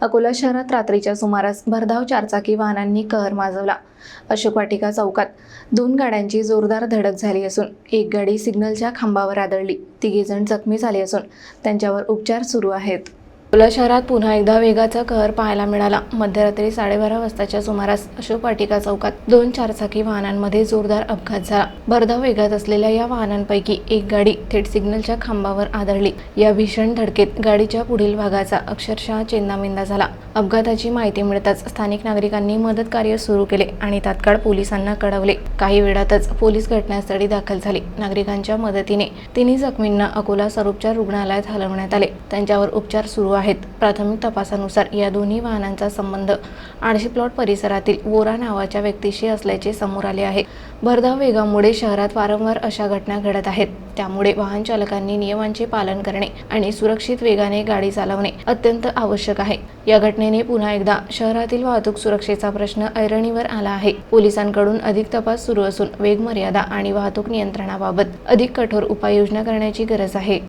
अकोला शहरात रात्रीच्या सुमारास भरधाव चारचाकी वाहनांनी कहर माजवला. अशोक वाटिका चौकात दोन गाड्यांची जोरदार धडक झाली असून एक गाडी सिग्नलच्या खांबावर आदळली. तिघेजण जखमी झाले असून त्यांच्यावर उपचार सुरू आहेत. अकोला शहरात पुन्हा एकदा वेगाचा कहर पाहायला मिळाला. मध्यरात्री साडेबारा वाजताच्या सुमारास अशोक वाटिका चौकात दोन चारचाकी वाहनांमध्ये जोरदार अपघात झाला. भरधाव वेगात असलेल्या या वाहनांपैकी एक गाडी थेट सिग्नलच्या खांबावर आदळली. या भीषण धडकेत गाडीच्या पुढील भागाचा अक्षरशः चेंदामेंदा झाला. अपघाताची माहिती मिळताच स्थानिक नागरिकांनी मदत कार्य सुरू केले आणि तात्काळ पोलिसांना कळवले. काही वेळातच पोलीस घटनास्थळी दाखल झाले. नागरिकांच्या मदतीने तिन्ही जखमींना अकोला सरोपचार रुग्णालयात हलवण्यात आले. त्यांच्यावर उपचार सुरू आहेत. प्राथमिक तपासानुसार या दोन्ही वाहनांचा संबंध आळशी प्लॉट परिसरातील वोरा नावाच्या व्यक्तीशी असल्याचे समोर आले आहे. भरधाव वेगामुळे शहरात वारंवार अशा घटना घडत आहेत. त्यामुळे वाहन चालकांनी नियमांचे पालन करणे आणि सुरक्षित वेगाने गाडी चालवणे अत्यंत आवश्यक आहे. या घटनेने पुन्हा एकदा शहरातील वाहतूक सुरक्षेचा प्रश्न ऐरणीवर आला आहे. पोलिसांकडून अधिक तपास सुरू असून वेग मर्यादा आणि वाहतूक नियंत्रणाबाबत अधिक कठोर उपाययोजना करण्याची गरज आहे.